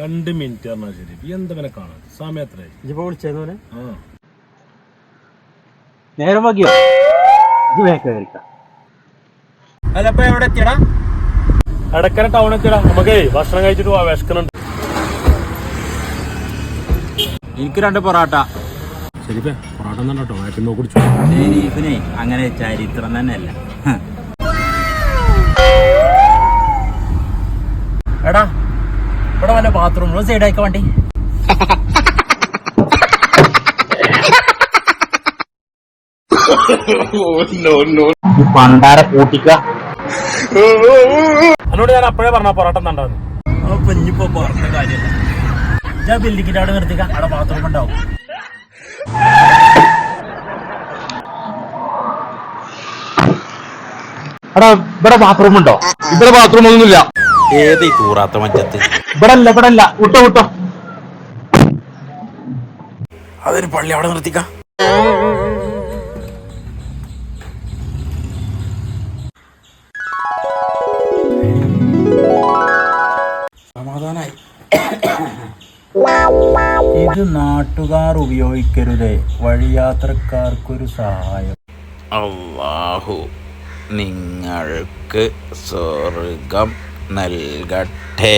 രണ്ട് മിനിറ്റ് പറഞ്ഞാൽ ശരി. ഇപ്പൊ എന്താ പിന്നെ കാണാൻ? സമയം എത്രയായി? ഇപ്പൊ വിളിച്ചേന്നോനെ ആ. നേരം വകിയോ? ഇത് അല്ല എവിടെ എത്തിയടാ? അടക്കര ടൗൺ എത്തിയടാ. നമുക്കേ ഭക്ഷണം കഴിച്ചിട്ട് പോവാ. വിശക്കുന്നുണ്ട്. എനിക്ക് രണ്ട് പൊറാട്ട. ശരിപ്പേ പൊറാട്ട തന്നെ കേട്ടോ വയറ്റുമ്പോ കുടിച്ചു. അങ്ങനെ ചരിത്രം തന്നെയല്ല? എടാ ഇവിടെ വല്ല ബാത്റൂം സൈഡായിക്ക വണ്ടി? പണ്ടാര കൂട്ടിക്ക. എന്നോട് ഞാൻ അപ്പോഴേ പറഞ്ഞ പൊറോട്ട ഉണ്ടായിരുന്നു അപ്പൊ ഇനിയിപ്പോ പുറത്തെ കാര്യമല്ല ഞാൻ ബിൽഡിങ്ങിന്റെ അവിടെ നിർത്തിക്ക. അവിടെ ബാത്റൂം ഉണ്ടാവും. ഇവിടെ ബാത്റൂം ഉണ്ടോ? ഇവിടെ ബാത്റൂം ഒന്നുമില്ല. ഏത് ഈ തൂറാത്ത മഞ്ചത്ത് ഇവിടെ അല്ല ഇവിടെ അല്ല വിട്ടോ വിട്ടോ. അതൊരു പള്ളി അവിടെ നിർത്തിക്ക. സമാധാനായി. ഇത് നാട്ടുകാർ ഉപയോഗിക്കരുതേ. വഴിയാത്രക്കാർക്കൊരു സഹായം. അള്ളാഹു നിങ്ങൾക്ക് സ്വർഗം നൽകട്ടെ.